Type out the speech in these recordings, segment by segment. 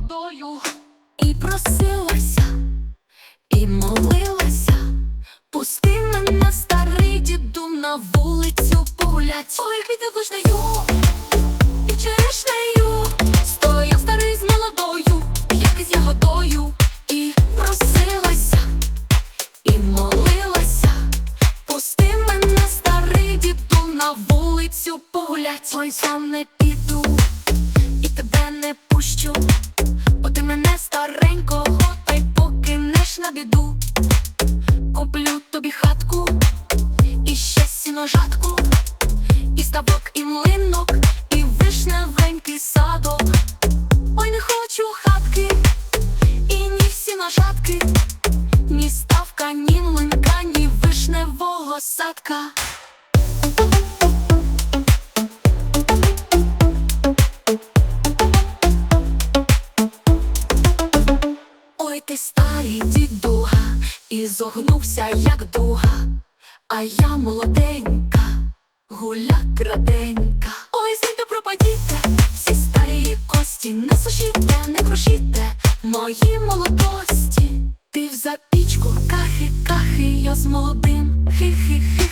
як. І просилася, і молилася, пусти мене, старий діду, на вулицю погулять. Ой, квіти вишнею, і черешнею, стояв старий з молодою, як із ягодою. І просилася, і молилася, пусти мене, старий діду, на вулицю погулять. Ой, сам не піду, і тебе не пущу, бо ти мене старенького, та й покинеш на біду. Куплю тобі хатку, і ще сіножатку, і ставок, і млинок, і вишневенький садок. Ой, не хочу хатки, і ні сіножатки, ні ставка, ні млинка, ні вишневого садка. Ти старий дідуга, і зогнувся, як дуга, а я молоденька, гуля краденька. Ой, звідти пропадіте, всі старі кості, не сушіте, не крушіте мої молодості. Ти в запічку, кахи, кахи, я з молодим, хи-хи-хи.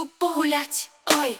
Вулицю погулять. Ой,